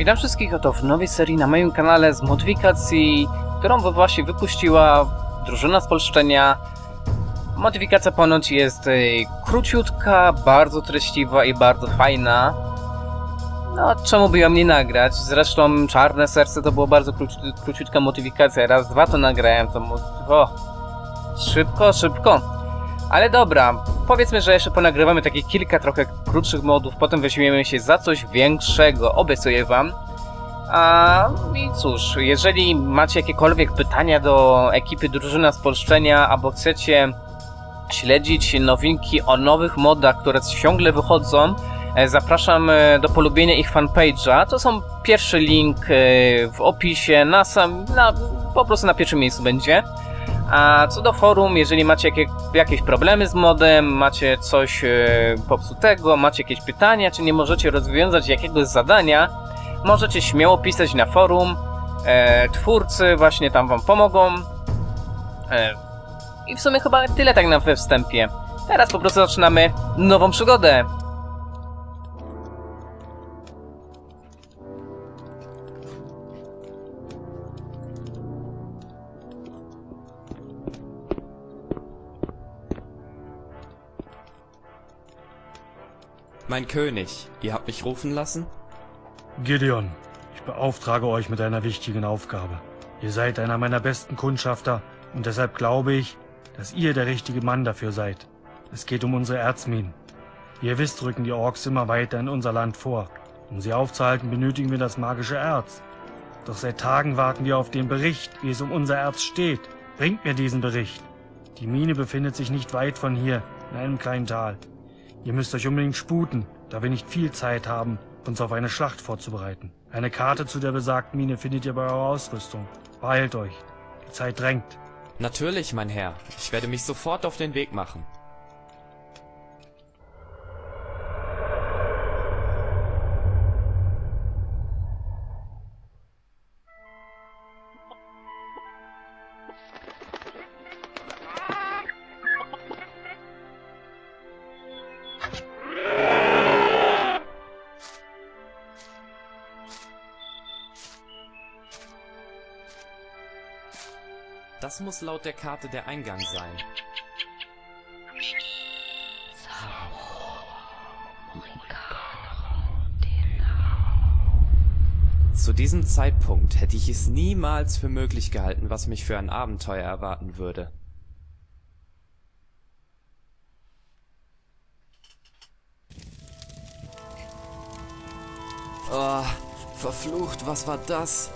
Witam wszystkich oto w nowej serii na moim kanale z modyfikacji, którą właśnie wypuściła drużyna spolszczenia. Modyfikacja ponoć jest y, króciutka, bardzo treściwa i bardzo fajna. No, czemu by ją nie nagrać? Zresztą Czarne Serce to było bardzo króci króciutka modyfikacja. Raz, dwa to nagrałem, to... O, szybko, szybko. Ale dobra, powiedzmy, że jeszcze ponagrywamy takie kilka trochę krótszych modów, potem weźmiemy się za coś większego, obiecuję wam. A i cóż, jeżeli macie jakiekolwiek pytania do ekipy Drużyna Spolszczenia, albo chcecie śledzić nowinki o nowych modach, które ciągle wychodzą, e, zapraszam e, do polubienia ich fanpage'a. To są pierwszy link e, w opisie, na sam, na, po prostu na pierwszym miejscu będzie. A co do forum, jeżeli macie jakie, jakieś problemy z modem, macie coś e, popsutego, macie jakieś pytania, czy nie możecie rozwiązać jakiegoś zadania, możecie śmiało pisać na forum. E, twórcy właśnie tam wam pomogą. E, I w sumie chyba tyle tak na we wstępie. Teraz po prostu zaczynamy nową przygodę. Mein König, ihr habt mich rufen lassen? Gideon, ich beauftrage euch mit einer wichtigen Aufgabe. Ihr seid einer meiner besten Kundschafter und deshalb glaube ich, dass ihr der richtige Mann dafür seid. Es geht um unsere Erzminen. Wie ihr wisst, rücken die Orks immer weiter in unser Land vor. Um sie aufzuhalten, benötigen wir das magische Erz. Doch seit Tagen warten wir auf den Bericht, wie es um unser Erz steht. Bringt mir diesen Bericht. Die Mine befindet sich nicht weit von hier, in einem kleinen Tal. Ihr müsst euch unbedingt sputen, da wir nicht viel Zeit haben, uns auf eine Schlacht vorzubereiten. Eine Karte zu der besagten Mine findet ihr bei eurer Ausrüstung. Beeilt euch. Die Zeit drängt. Natürlich, mein Herr. Ich werde mich sofort auf den Weg machen. Das muss laut der Karte der Eingang sein. Zu diesem Zeitpunkt hätte ich es niemals für möglich gehalten, was mich für ein Abenteuer erwarten würde. Oh, verflucht, was war das?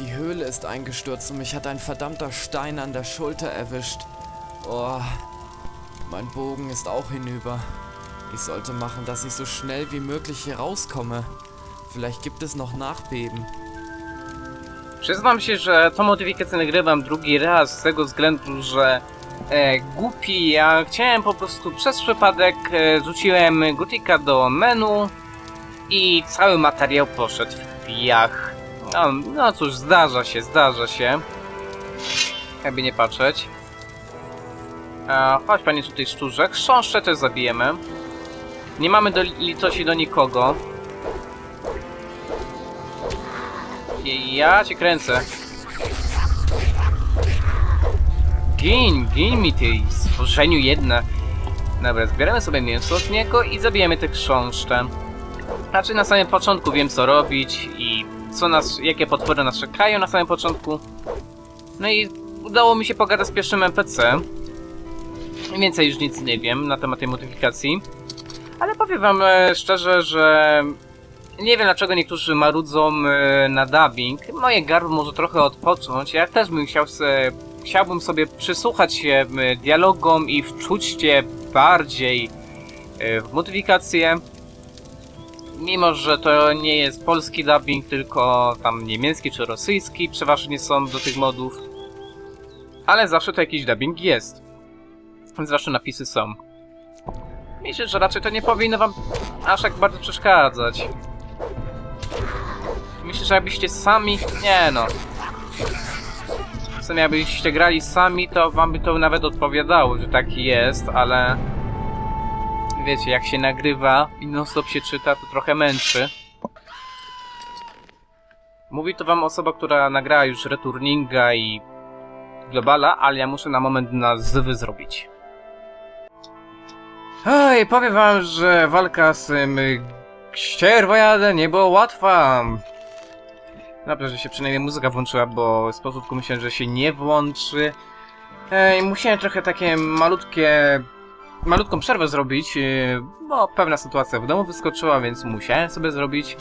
Die Höhle ist eingestürzt und mich hat ein verdammter Stein an der Schulter erwischt. Oh, mein Bogen ist auch hinüber. Ich sollte machen, dass ich so schnell wie möglich hier rauskomme. Vielleicht gibt es noch Nachbeben. Przyznam się, że tą modyfikację nagrywam drugi raz z tego względu, że e, głupi ja chciałem po prostu przez przypadek e, rzuciłem Gotika do menu i cały materiał poszedł w piach. No, no cóż, zdarza się, zdarza się. Jakby nie patrzeć. E, chodź panie tutaj szczurze, chrząszcze też zabijemy. Nie mamy do litości do nikogo. Ja cię kręcę. Gin, gin mi ty, stworzeniu jedna. Dobra, zbieramy sobie mięso od niego i zabijemy te chrząszcze. Znaczy na samym początku wiem co robić i co nas, jakie potwory nas czekają na samym początku. No i udało mi się pogadać z pierwszym NPC. Więcej już nic nie wiem na temat tej modyfikacji. Ale powiem wam e, szczerze, że nie wiem dlaczego niektórzy marudzą e, na dubbing. Moje gardło może trochę odpocząć. Ja też bym chciał se, chciałbym sobie przysłuchać się e, dialogom i wczuć się bardziej w modyfikację. Mimo, że to nie jest polski dubbing, tylko tam niemiecki czy rosyjski przeważnie są do tych modów. Ale zawsze to jakiś dubbing jest. Zawsze napisy są. Myślę, że raczej to nie powinno wam aż tak bardzo przeszkadzać. Myślę, że jakbyście sami... Nie no. W sumie jakbyście grali sami, to wam by to nawet odpowiadało, że taki jest, ale... Wiecie, jak się nagrywa i non stop się czyta, to trochę męczy. Mówi to wam osoba, która nagrała już Returninga i Globala, ale ja muszę na moment nazwy zrobić. Oj, powiem wam, że walka z tym y, ścierwojadem nie była łatwa. Dobrze, że się przynajmniej muzyka włączyła, bo z początku myślałem, że się nie włączy. Ej, musiałem trochę takie malutkie... malutką przerwę zrobić, yy, bo pewna sytuacja w domu wyskoczyła, więc musiałem sobie zrobić.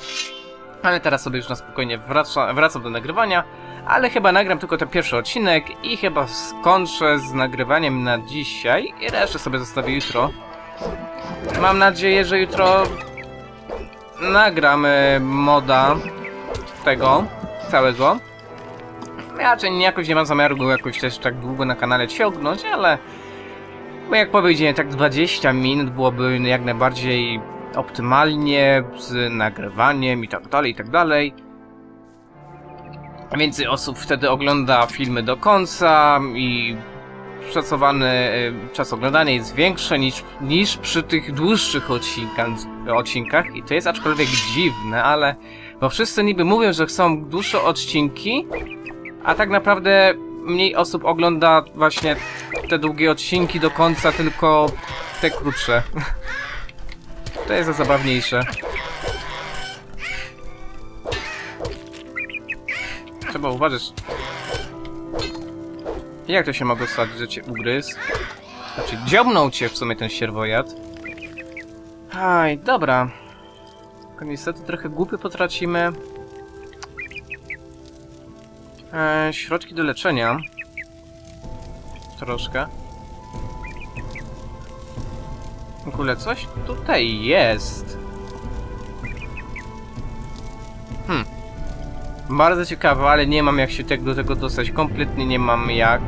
Ale teraz sobie już na spokojnie wraca, wracam do nagrywania, ale chyba nagram tylko ten pierwszy odcinek i chyba skończę z nagrywaniem na dzisiaj i resztę sobie zostawię jutro. Mam nadzieję, że jutro nagramy moda tego całego. Ja raczej jakoś nie mam zamiaru go jakoś też tak długo na kanale ciągnąć, ale jak powiedziałem, tak 20 minut byłoby jak najbardziej optymalnie z nagrywaniem i tak dalej, i tak dalej. Więcej osób wtedy ogląda filmy do końca i szacowany e, czas oglądania jest większy niż, niż przy tych dłuższych odcinkach, odcinkach i to jest aczkolwiek dziwne, ale bo wszyscy niby mówią, że chcą dłuższe odcinki, a tak naprawdę mniej osób ogląda właśnie te długie odcinki do końca, tylko te krótsze. To jest zabawniejsze. Trzeba uważać. Jak to się mogło stać, że cię ugryzł? Znaczy, dziobnął cię w sumie ten sierwojad. Aj, dobra. Niestety trochę głupy potracimy. E, środki do leczenia. Troszkę. W ogóle coś tutaj jest. Hmm. Bardzo ciekawe, ale nie mam jak się tak do tego dostać. Kompletnie nie mam jak.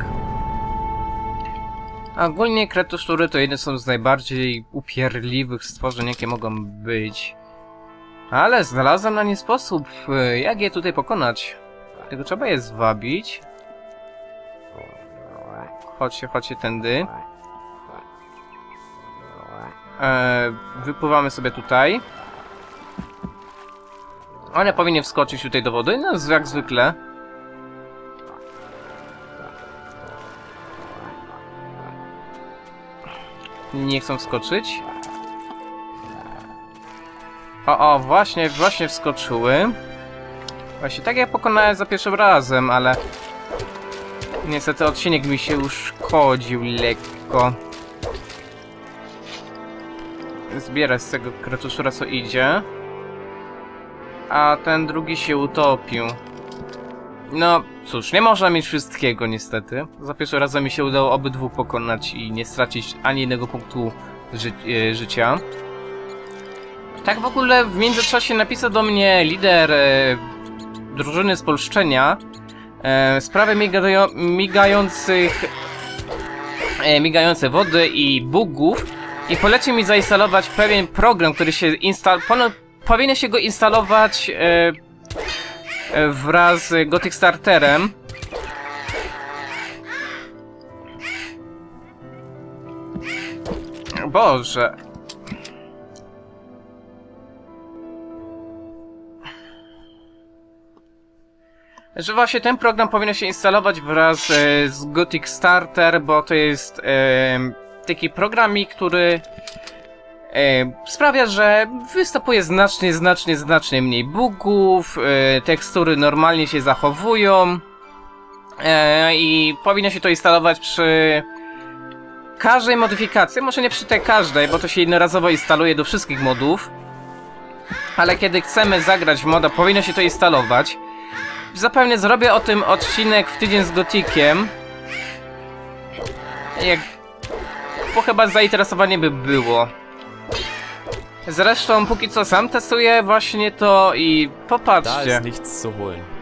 A Ogólnie kretoszczury to jedne są z najbardziej upierliwych stworzeń, jakie mogą być. Ale znalazłem na nie sposób, y, jak je tutaj pokonać. Tylko trzeba je zwabić. Chodźcie, chodźcie tędy. E, wypływamy sobie tutaj. One powinny wskoczyć tutaj do wody, no jak zwykle. Nie chcą wskoczyć. O, o, właśnie, właśnie wskoczyły. Właśnie tak jak pokonałem za pierwszym razem, ale... Niestety odcinek mi się uszkodził lekko. Zbierać z tego kratuszura co idzie. A ten drugi się utopił. No, cóż, nie można mieć wszystkiego niestety. Za pierwszym razem mi się udało obydwu pokonać i nie stracić ani jednego punktu ży e, życia. Tak w ogóle w międzyczasie napisał do mnie lider e, drużyny spolszczenia e, sprawę migają migających e, migające wody i bugów i polecił mi zainstalować pewien program, który się instal... Powinien się go instalować e, e, wraz z Gothic Starterem. Boże. Że właśnie ten program powinien się instalować wraz e, z Gothic Starter, bo to jest e, taki programik, który e, sprawia, że występuje znacznie, znacznie, znacznie mniej bugów, e, tekstury normalnie się zachowują e, i powinno się to instalować przy każdej modyfikacji, może nie przy tej każdej, bo to się jednorazowo instaluje do wszystkich modów, ale kiedy chcemy zagrać w moda, powinno się to instalować. Zapewne zrobię o tym odcinek w tydzień z Gotikiem. Jak... Bo chyba zainteresowanie by było. Zresztą póki co sam testuję właśnie to i popatrzcie.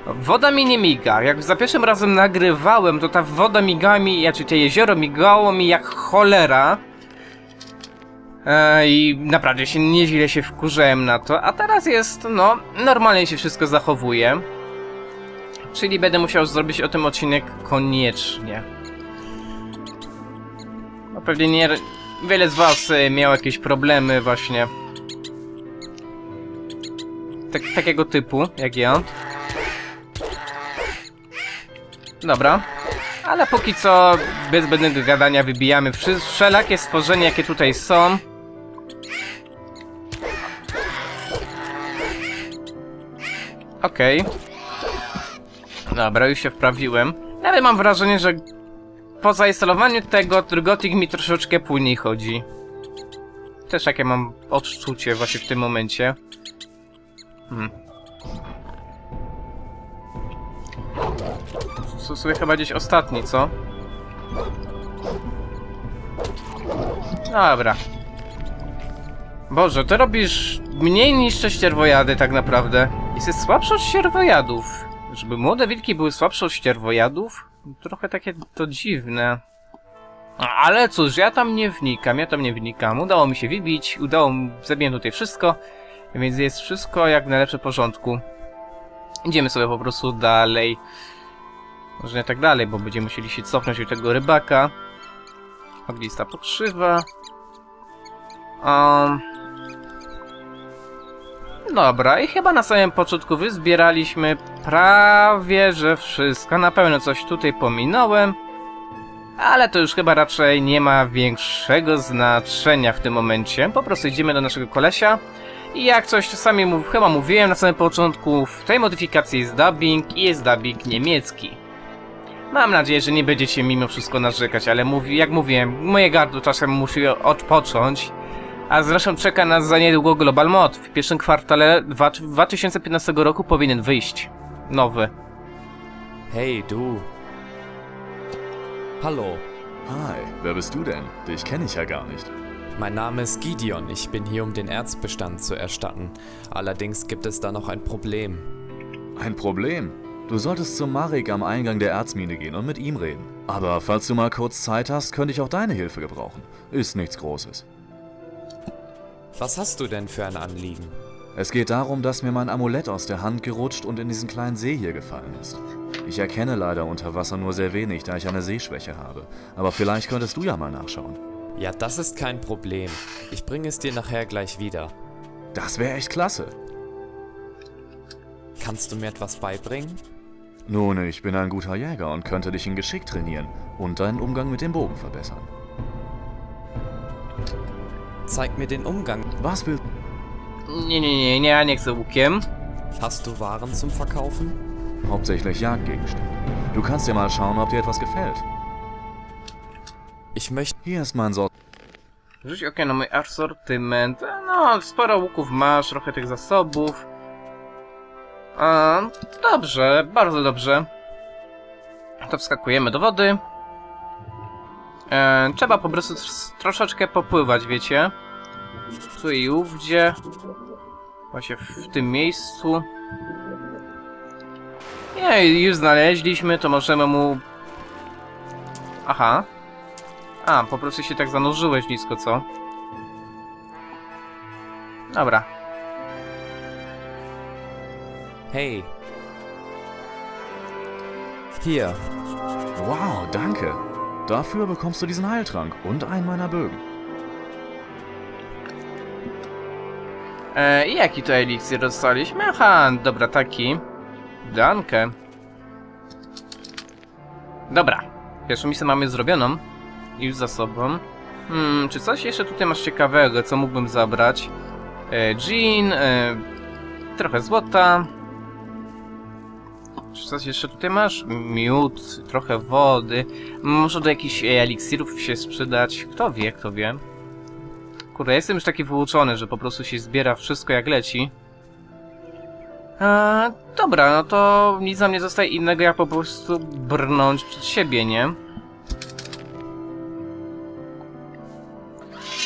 Woda mi nie miga. Jak za pierwszym razem nagrywałem, to ta woda miga mi, znaczy to jezioro migało mi jak cholera. E, I naprawdę się nieźle się wkurzałem na to, a teraz jest, no, normalnie się wszystko zachowuje. Czyli będę musiał zrobić o tym odcinek koniecznie. No pewnie nie... Wiele z was e, miało jakieś problemy właśnie. Tak, takiego typu, jak ja. Dobra. Ale póki co, bez zbędnego gadania, wybijamy wszelakie stworzenia, jakie tutaj są. Okej. Dobra, już się wprawiłem. Nawet mam wrażenie, że po zainstalowaniu tego Gothic mi troszeczkę płynniej chodzi. Też takie mam odczucie właśnie w tym momencie. Hmm. To sobie chyba gdzieś ostatni, co? Dobra. Boże, ty robisz mniej niż te ścierwojady tak naprawdę. Jesteś słabszy od ścierwojadów. Żeby młode wilki były słabsze od ścierwojadów? Trochę takie to dziwne. Ale cóż, ja tam nie wnikam, ja tam nie wnikam. Udało mi się wybić, udało mi, zabiłem tutaj wszystko, więc jest wszystko jak w najlepszym porządku. Idziemy sobie po prostu dalej. Może nie tak dalej, bo będziemy musieli się cofnąć do tego rybaka. Ognista pokrzywa. Um. Dobra, i chyba na samym początku wyzbieraliśmy prawie że wszystko. Na pewno coś tutaj pominąłem. Ale to już chyba raczej nie ma większego znaczenia w tym momencie. Po prostu idziemy do naszego kolesia. I jak coś czasami mów, chyba mówiłem na samym początku, w tej modyfikacji jest dubbing i jest dubbing niemiecki. Mam nadzieję, że nie będziecie mimo wszystko narzekać, ale mówi, jak mówiłem, moje gardło czasem musi odpocząć. A zresztą czeka nas za niedługo Global Mod. W pierwszym kwartale dwa- 2015 roku powinien wyjść. Nowy. Hey, du. Hallo, Hi, wer bist du denn? Dich kenne ich ja gar nicht. mein Name ist Gideon. Ich bin hier, um den Erzbestand zu erstatten. Allerdings gibt es da noch ein Problem. Ein Problem. Du solltest zu Marek am Eingang der Erzmine gehen und mit ihm reden. Aber falls du mal kurz Zeit hast, könnte ich auch deine Hilfe gebrauchen. Ist nichts Großes. Was hast du denn für ein Anliegen? Es geht darum, dass mir mein Amulett aus der Hand gerutscht und in diesen kleinen See hier gefallen ist. Ich erkenne leider unter Wasser nur sehr wenig, da ich eine Sehschwäche habe. Aber vielleicht könntest du ja mal nachschauen. Ja, das ist kein Problem. Ich bringe es dir nachher gleich wieder. Das wäre echt klasse. Kannst du mir etwas beibringen? Nun, ich bin ein guter Jäger und könnte dich in Geschick trainieren und deinen Umgang mit dem Bogen verbessern. Zeig mir den Umgang. Was willst Nie, nie, nie, nie, ja nie chcę łukiem. Hast du Waren zum Verkaufen? Hauptsächlich Jagdgegenstände. Du kannst ja mal schauen, ob dir etwas gefällt. Ich möchte... Hier ist mein Sort. Rzuć okiem na mój asortyment. No, sporo łuków masz, trochę tych zasobów. A, dobrze, bardzo dobrze. To wskakujemy do wody. E, trzeba po prostu troszeczkę popływać, wiecie. Tu i ówdzie. Właśnie w tym miejscu. Nie, już znaleźliśmy, to możemy mu... Aha. A, po prostu się tak zanurzyłeś nisko, co? Dobra. Hey. Hier. Wow, danke. Dafür bekommst du diesen Heiltrank und einen meiner Bögen. E, I jaki to eliksir dostaliśmy? Aha, dobra, taki. Dankę. Dobra. Pierwszą misję mamy zrobioną. Już za sobą. Hmm, czy coś jeszcze tutaj masz ciekawego, co mógłbym zabrać? E, jean, e, trochę złota. Czy coś jeszcze tutaj masz? Miód, trochę wody. Może do jakichś eliksirów się sprzedać. Kto wie, kto wie. Kurde, jestem już taki wyuczony, że po prostu się zbiera wszystko jak leci. Eee, dobra, no to nic nam nie zostaje innego jak po prostu brnąć przed siebie, nie?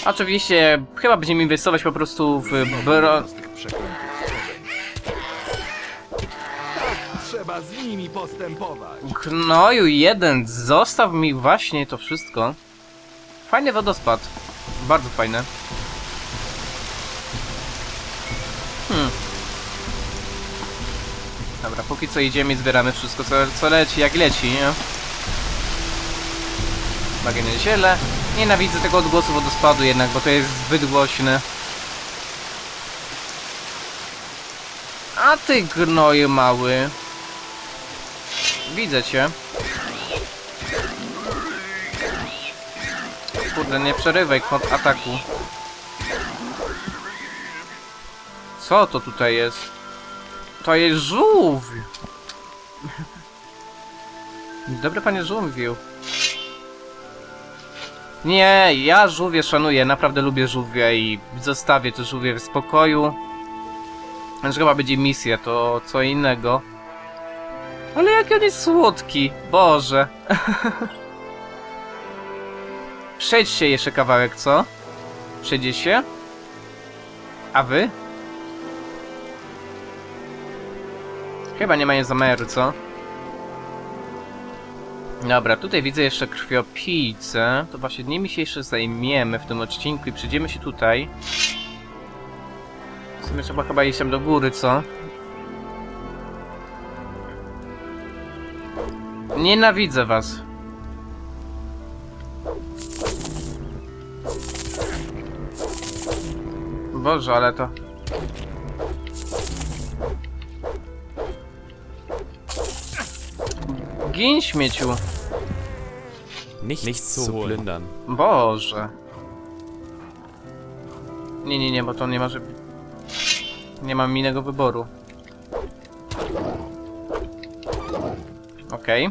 Oczywiście, chyba będziemy inwestować po prostu w bro... Trzeba z nimi postępować. Gnoju jeden, zostaw mi właśnie to wszystko. Fajny wodospad. Bardzo fajny. Hmm. Dobra, póki co idziemy i zbieramy wszystko, co, co leci, jak leci, nie? Bagien ziele. Nienawidzę tego odgłosu wodospadu jednak, bo to jest zbyt głośne. A ty gnoju mały. Widzę cię. Kurde, nie przerywaj ataku. Co to tutaj jest? To jest żółw! Dobry panie żółwiu. Nie, ja żółwie szanuję, naprawdę lubię żółwie i zostawię te żółwie w spokoju. Znaczy chyba będzie misja, to co innego. Ale jaki on jest słodki, Boże. Przejdźcie jeszcze kawałek, co? Przejdzie się? A wy? Chyba nie mają zamiaru, co? Dobra, tutaj widzę jeszcze krwiopijce. To właśnie nimi się jeszcze zajmiemy w tym odcinku i przyjdziemy się tutaj. W sumie trzeba chyba iść tam do góry, co? Nienawidzę was. Boże, ale to... Gin śmieciu. Nichts, Nichts zu plündern. Boże. Nie, nie, nie, bo to nie może... Nie mam innego wyboru. Okej.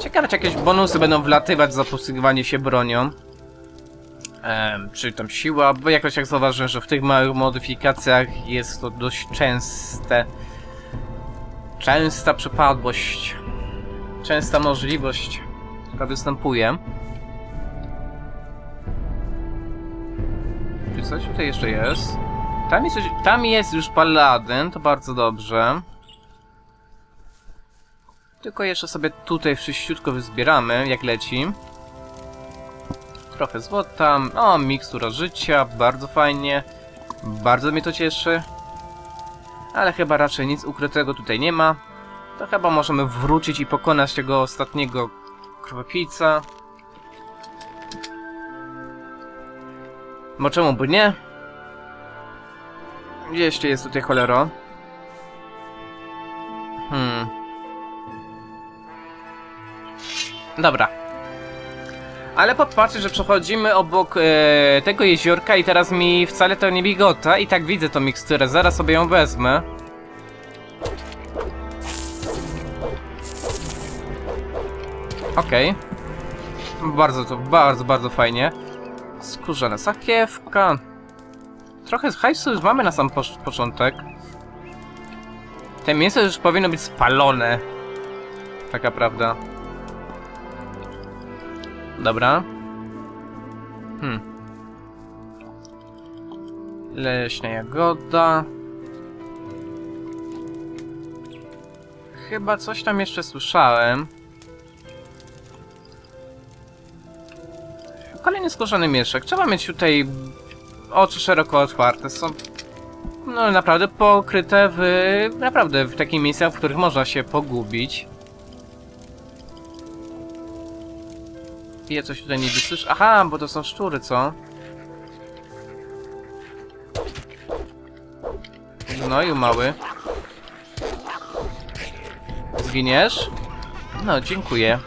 Ciekawe, czy jakieś bonusy będą wlatywać za posługiwanie się bronią. Em, czy tam siła, bo jakoś jak zauważyłem, że w tych małych modyfikacjach jest to dość częste. Częsta przypadłość. Częsta możliwość, która występuje. Czy coś tutaj jeszcze jest? Tam jest, tam jest już paladyn, to bardzo dobrze. Tylko jeszcze sobie tutaj wszyściutko wyzbieramy, jak leci. Trochę złota, o, mikstura życia, bardzo fajnie. Bardzo mnie to cieszy. Ale chyba raczej nic ukrytego tutaj nie ma. To chyba możemy wrócić i pokonać tego ostatniego krwiopijca. Bo czemu by nie? Gdzie jeszcze jest tutaj cholero? Hmm. Dobra. Ale popatrzcie, że przechodzimy obok e, tego jeziorka i teraz mi wcale to nie bigota i tak widzę tą miksturę, zaraz sobie ją wezmę. Okej. Bardzo to, bardzo, bardzo fajnie. Skórzana sakiewka. Trochę hajsu już mamy na sam początek. Te mięso już powinno być spalone. Taka prawda. Dobra. Hmm. Leśna jagoda. Chyba coś tam jeszcze słyszałem. Kolejny skórzany mieszek. Trzeba mieć tutaj oczy szeroko otwarte. Są no naprawdę pokryte w naprawdę w takich miejscach, w których można się pogubić. Ja coś tutaj nie słyszę. Aha, bo to są szczury, co? No i mały. Zginiesz? No, dziękuję.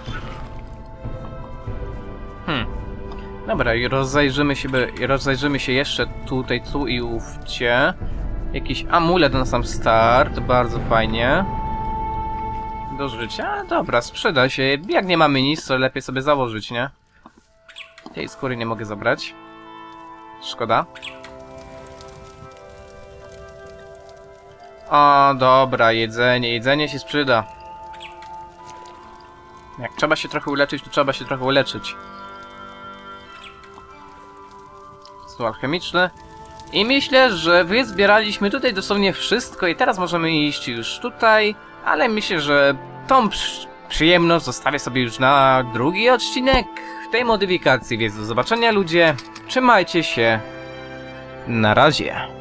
Hmm. Dobra, i rozejrzymy się, rozejrzymy się jeszcze tutaj, tu i ówcie. Jakiś amulet na sam start, bardzo fajnie. Do życia? Dobra, sprzyda się. Jak nie mamy nic, to lepiej sobie założyć, nie? Tej skóry nie mogę zabrać. Szkoda. O, dobra, jedzenie. Jedzenie się sprzyda. Jak trzeba się trochę uleczyć, to trzeba się trochę uleczyć. Stół alchemiczny. I myślę, że wyzbieraliśmy tutaj dosłownie wszystko i teraz możemy iść już tutaj, ale myślę, że tą przy przyjemność zostawię sobie już na drugi odcinek tej modyfikacji, więc do zobaczenia ludzie, trzymajcie się, na razie.